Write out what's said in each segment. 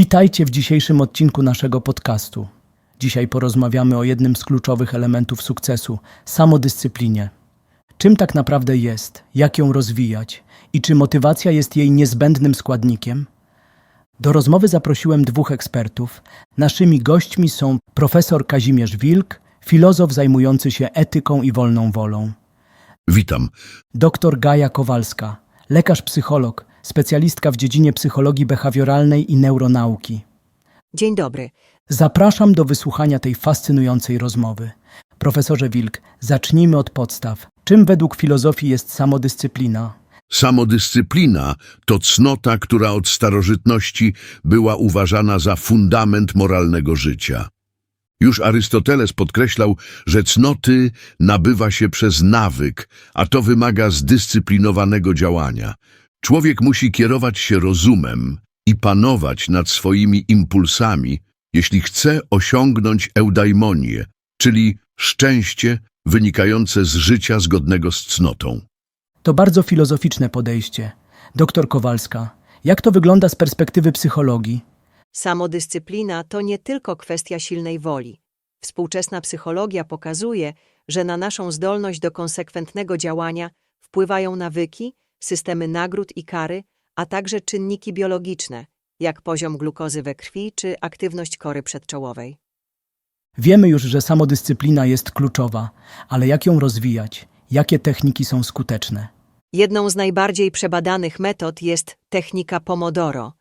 Witajcie w dzisiejszym odcinku naszego podcastu. Dzisiaj porozmawiamy o jednym z kluczowych elementów sukcesu samodyscyplinie. Czym tak naprawdę jest, jak ją rozwijać i czy motywacja jest jej niezbędnym składnikiem? Do rozmowy zaprosiłem dwóch ekspertów. Naszymi gośćmi są profesor Kazimierz Wilk, filozof zajmujący się etyką i wolną wolą, Witam. Dr Gaja Kowalska, lekarz-psycholog, specjalistka w dziedzinie psychologii behawioralnej i neuronauki. Dzień dobry. Zapraszam do wysłuchania tej fascynującej rozmowy. Profesorze Wilk, zacznijmy od podstaw. Czym według filozofii jest samodyscyplina? Samodyscyplina to cnota, która od starożytności była uważana za fundament moralnego życia. Już Arystoteles podkreślał, że cnoty nabywa się przez nawyk, a to wymaga zdyscyplinowanego działania. Człowiek musi kierować się rozumem i panować nad swoimi impulsami, jeśli chce osiągnąć eudaimonię, czyli szczęście wynikające z życia zgodnego z cnotą. To bardzo filozoficzne podejście. Doktor Kowalska, jak to wygląda z perspektywy psychologii? Samodyscyplina to nie tylko kwestia silnej woli. Współczesna psychologia pokazuje, że na naszą zdolność do konsekwentnego działania wpływają nawyki, systemy nagród i kary, a także czynniki biologiczne, jak poziom glukozy we krwi czy aktywność kory przedczołowej. Wiemy już, że samodyscyplina jest kluczowa, ale jak ją rozwijać? Jakie techniki są skuteczne? Jedną z najbardziej przebadanych metod jest technika Pomodoro,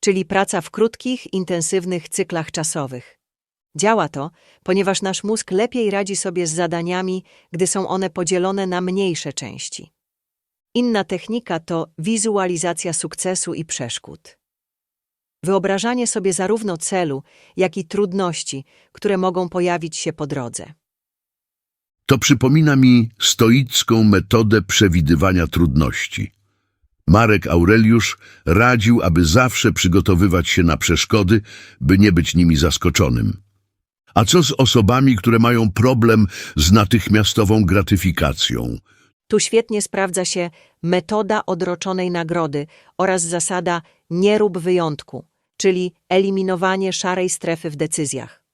czyli praca w krótkich, intensywnych cyklach czasowych. Działa to, ponieważ nasz mózg lepiej radzi sobie z zadaniami, gdy są one podzielone na mniejsze części. Inna technika to wizualizacja sukcesu i przeszkód. Wyobrażanie sobie zarówno celu, jak i trudności, które mogą pojawić się po drodze. To przypomina mi stoicką metodę przewidywania trudności. Marek Aureliusz radził, aby zawsze przygotowywać się na przeszkody, by nie być nimi zaskoczonym. A co z osobami, które mają problem z natychmiastową gratyfikacją? Tu świetnie sprawdza się metoda odroczonej nagrody oraz zasada nie rób wyjątku, czyli eliminowanie szarej strefy w decyzjach.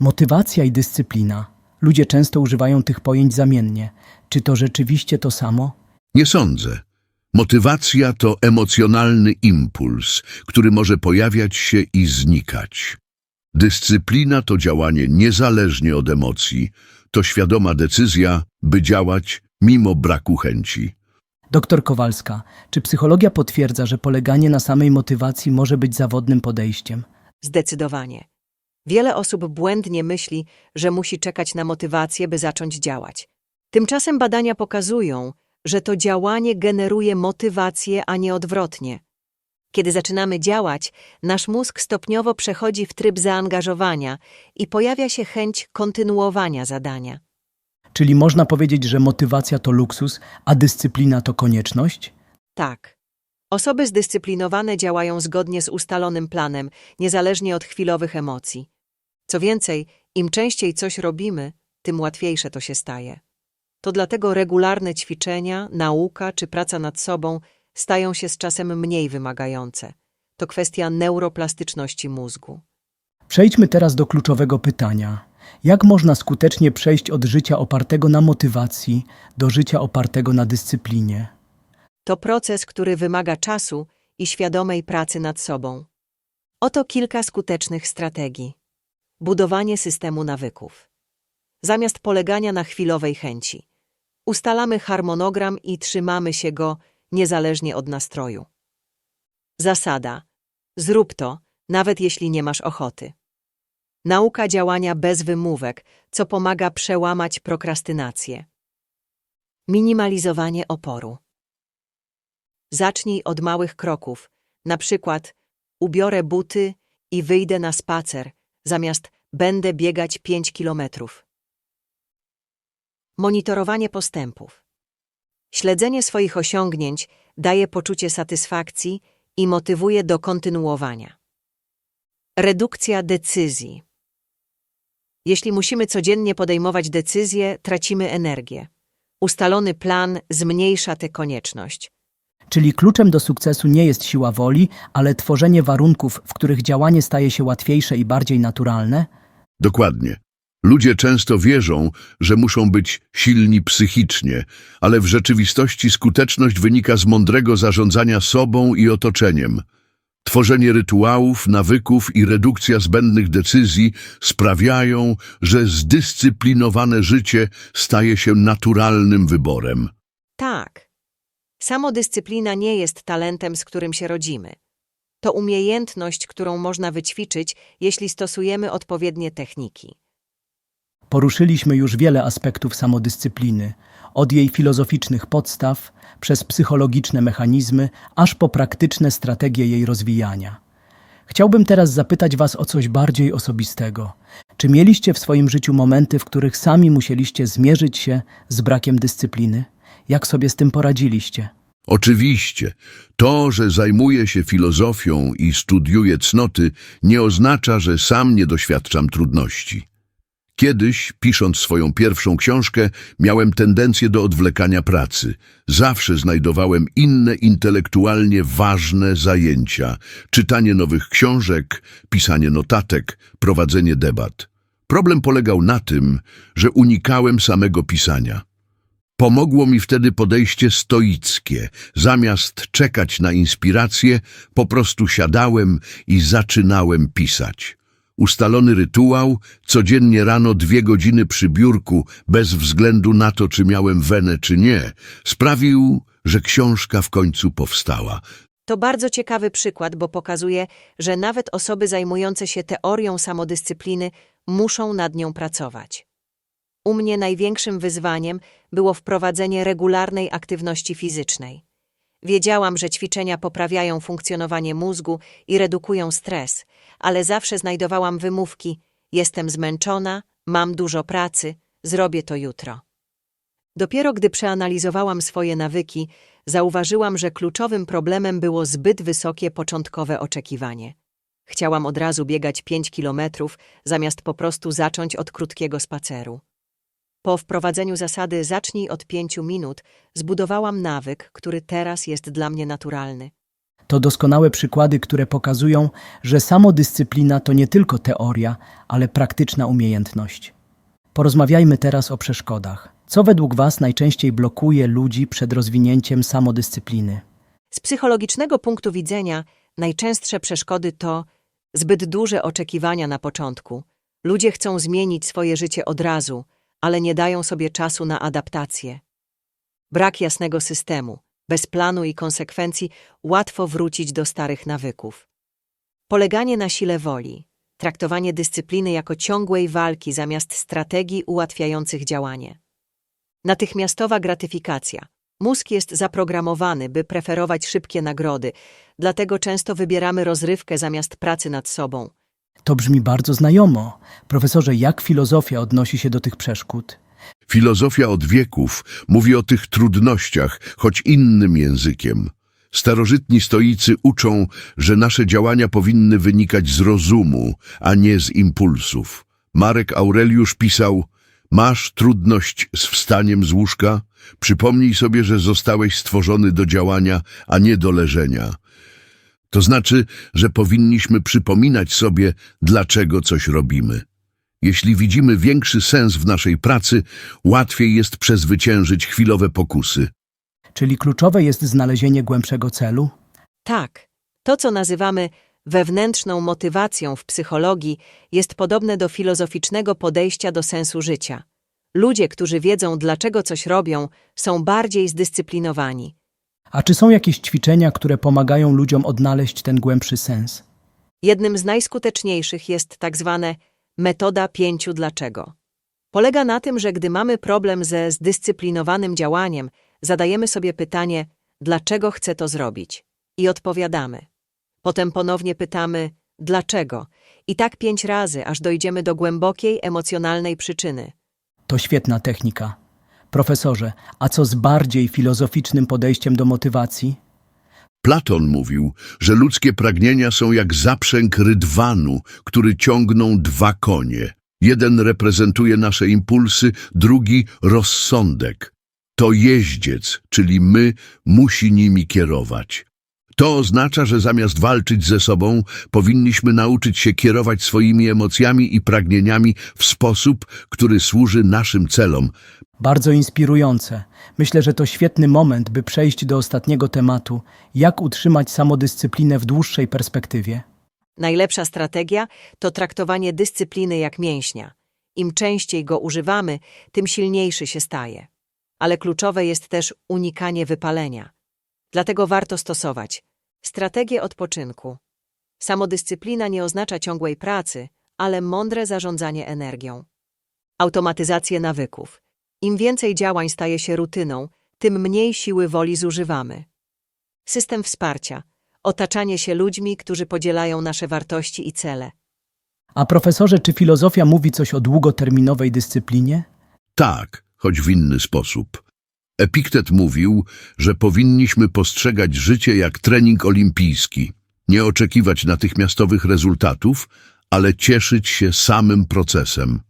Motywacja i dyscyplina. Ludzie często używają tych pojęć zamiennie. Czy to rzeczywiście to samo? Nie sądzę. Motywacja to emocjonalny impuls, który może pojawiać się i znikać. Dyscyplina to działanie niezależnie od emocji, to świadoma decyzja, by działać mimo braku chęci. Doktor Kowalska, czy psychologia potwierdza, że poleganie na samej motywacji może być zawodnym podejściem? Zdecydowanie. Wiele osób błędnie myśli, że musi czekać na motywację, by zacząć działać. Tymczasem badania pokazują, że to działanie generuje motywację, a nie odwrotnie. Kiedy zaczynamy działać, nasz mózg stopniowo przechodzi w tryb zaangażowania i pojawia się chęć kontynuowania zadania. Czyli można powiedzieć, że motywacja to luksus, a dyscyplina to konieczność? Tak. Osoby zdyscyplinowane działają zgodnie z ustalonym planem, niezależnie od chwilowych emocji. Co więcej, im częściej coś robimy, tym łatwiejsze to się staje. To dlatego regularne ćwiczenia, nauka czy praca nad sobą stają się z czasem mniej wymagające. To kwestia neuroplastyczności mózgu. Przejdźmy teraz do kluczowego pytania. Jak można skutecznie przejść od życia opartego na motywacji do życia opartego na dyscyplinie? To proces, który wymaga czasu i świadomej pracy nad sobą. Oto kilka skutecznych strategii. Budowanie systemu nawyków. Zamiast polegania na chwilowej chęci, ustalamy harmonogram i trzymamy się go niezależnie od nastroju. Zasada: zrób to, nawet jeśli nie masz ochoty. Nauka działania bez wymówek, co pomaga przełamać prokrastynację. Minimalizowanie oporu. Zacznij od małych kroków, na przykład ubiorę buty i wyjdę na spacer, zamiast będę biegać 5 kilometrów. Monitorowanie postępów. Śledzenie swoich osiągnięć daje poczucie satysfakcji i motywuje do kontynuowania. Redukcja decyzji. Jeśli musimy codziennie podejmować decyzje, tracimy energię. Ustalony plan zmniejsza tę konieczność. Czyli kluczem do sukcesu nie jest siła woli, ale tworzenie warunków, w których działanie staje się łatwiejsze i bardziej naturalne? Dokładnie. Ludzie często wierzą, że muszą być silni psychicznie, ale w rzeczywistości skuteczność wynika z mądrego zarządzania sobą i otoczeniem. Tworzenie rytuałów, nawyków i redukcja zbędnych decyzji sprawiają, że zdyscyplinowane życie staje się naturalnym wyborem. Tak. Samodyscyplina nie jest talentem, z którym się rodzimy. To umiejętność, którą można wyćwiczyć, jeśli stosujemy odpowiednie techniki. Poruszyliśmy już wiele aspektów samodyscypliny, od jej filozoficznych podstaw, przez psychologiczne mechanizmy, aż po praktyczne strategie jej rozwijania. Chciałbym teraz zapytać Was o coś bardziej osobistego. Czy mieliście w swoim życiu momenty, w których sami musieliście zmierzyć się z brakiem dyscypliny? Jak sobie z tym poradziliście? Oczywiście, to, że zajmuję się filozofią i studiuję cnoty, nie oznacza, że sam nie doświadczam trudności. Kiedyś, pisząc swoją pierwszą książkę, miałem tendencję do odwlekania pracy. Zawsze znajdowałem inne intelektualnie ważne zajęcia. Czytanie nowych książek, pisanie notatek, prowadzenie debat. Problem polegał na tym, że unikałem samego pisania. Pomogło mi wtedy podejście stoickie. Zamiast czekać na inspirację, po prostu siadałem i zaczynałem pisać. Ustalony rytuał, codziennie rano dwie godziny przy biurku, bez względu na to, czy miałem wenę, czy nie, sprawił, że książka w końcu powstała. To bardzo ciekawy przykład, bo pokazuje, że nawet osoby zajmujące się teorią samodyscypliny muszą nad nią pracować. U mnie największym wyzwaniem było wprowadzenie regularnej aktywności fizycznej. Wiedziałam, że ćwiczenia poprawiają funkcjonowanie mózgu i redukują stres, ale zawsze znajdowałam wymówki: jestem zmęczona, mam dużo pracy, zrobię to jutro. Dopiero gdy przeanalizowałam swoje nawyki, zauważyłam, że kluczowym problemem było zbyt wysokie początkowe oczekiwanie. Chciałam od razu biegać 5 kilometrów, zamiast po prostu zacząć od krótkiego spaceru. Po wprowadzeniu zasady zacznij od 5 minut, zbudowałam nawyk, który teraz jest dla mnie naturalny. To doskonałe przykłady, które pokazują, że samodyscyplina to nie tylko teoria, ale praktyczna umiejętność. Porozmawiajmy teraz o przeszkodach. Co według Was najczęściej blokuje ludzi przed rozwinięciem samodyscypliny? Z psychologicznego punktu widzenia najczęstsze przeszkody to zbyt duże oczekiwania na początku. Ludzie chcą zmienić swoje życie od razu, ale nie dają sobie czasu na adaptację. Brak jasnego systemu, bez planu i konsekwencji łatwo wrócić do starych nawyków. Poleganie na sile woli, traktowanie dyscypliny jako ciągłej walki zamiast strategii ułatwiających działanie. Natychmiastowa gratyfikacja. Mózg jest zaprogramowany, by preferować szybkie nagrody, dlatego często wybieramy rozrywkę zamiast pracy nad sobą. To brzmi bardzo znajomo. Profesorze, jak filozofia odnosi się do tych przeszkód? Filozofia od wieków mówi o tych trudnościach, choć innym językiem. Starożytni stoicy uczą, że nasze działania powinny wynikać z rozumu, a nie z impulsów. Marek Aureliusz pisał: Masz trudność z wstaniem z łóżka? Przypomnij sobie, że zostałeś stworzony do działania, a nie do leżenia. To znaczy, że powinniśmy przypominać sobie, dlaczego coś robimy. Jeśli widzimy większy sens w naszej pracy, łatwiej jest przezwyciężyć chwilowe pokusy. Czyli kluczowe jest znalezienie głębszego celu? Tak, to co nazywamy wewnętrzną motywacją w psychologii jest podobne do filozoficznego podejścia do sensu życia. Ludzie, którzy wiedzą, dlaczego coś robią, są bardziej zdyscyplinowani. A czy są jakieś ćwiczenia, które pomagają ludziom odnaleźć ten głębszy sens? Jednym z najskuteczniejszych jest tak zwane metoda pięciu dlaczego. Polega na tym, że gdy mamy problem ze zdyscyplinowanym działaniem, zadajemy sobie pytanie, dlaczego chcę to zrobić? I odpowiadamy. Potem ponownie pytamy, dlaczego? I tak pięć razy, aż dojdziemy do głębokiej, emocjonalnej przyczyny. To świetna technika. Profesorze, a co z bardziej filozoficznym podejściem do motywacji? Platon mówił, że ludzkie pragnienia są jak zaprzęg rydwanu, który ciągną dwa konie. Jeden reprezentuje nasze impulsy, drugi rozsądek. To jeździec, czyli my, musi nimi kierować. To oznacza, że zamiast walczyć ze sobą, powinniśmy nauczyć się kierować swoimi emocjami i pragnieniami w sposób, który służy naszym celom. Bardzo inspirujące. Myślę, że to świetny moment, by przejść do ostatniego tematu jak utrzymać samodyscyplinę w dłuższej perspektywie. Najlepsza strategia to traktowanie dyscypliny jak mięśnia. Im częściej go używamy, tym silniejszy się staje. Ale kluczowe jest też unikanie wypalenia. Dlatego warto stosować strategię odpoczynku. Samodyscyplina nie oznacza ciągłej pracy, ale mądre zarządzanie energią. Automatyzację nawyków. Im więcej działań staje się rutyną, tym mniej siły woli zużywamy. System wsparcia. Otaczanie się ludźmi, którzy podzielają nasze wartości i cele. A profesorze, czy filozofia mówi coś o długoterminowej dyscyplinie? Tak, choć w inny sposób. Epiktet mówił, że powinniśmy postrzegać życie jak trening olimpijski, nie oczekiwać natychmiastowych rezultatów, ale cieszyć się samym procesem.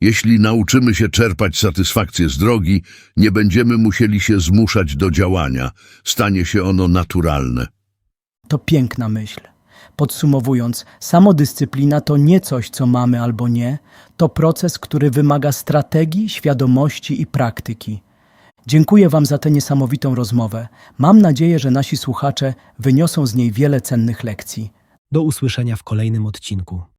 Jeśli nauczymy się czerpać satysfakcję z drogi, nie będziemy musieli się zmuszać do działania, stanie się ono naturalne. To piękna myśl. Podsumowując, samodyscyplina to nie coś, co mamy albo nie, to proces, który wymaga strategii, świadomości i praktyki. Dziękuję Wam za tę niesamowitą rozmowę. Mam nadzieję, że nasi słuchacze wyniosą z niej wiele cennych lekcji. Do usłyszenia w kolejnym odcinku.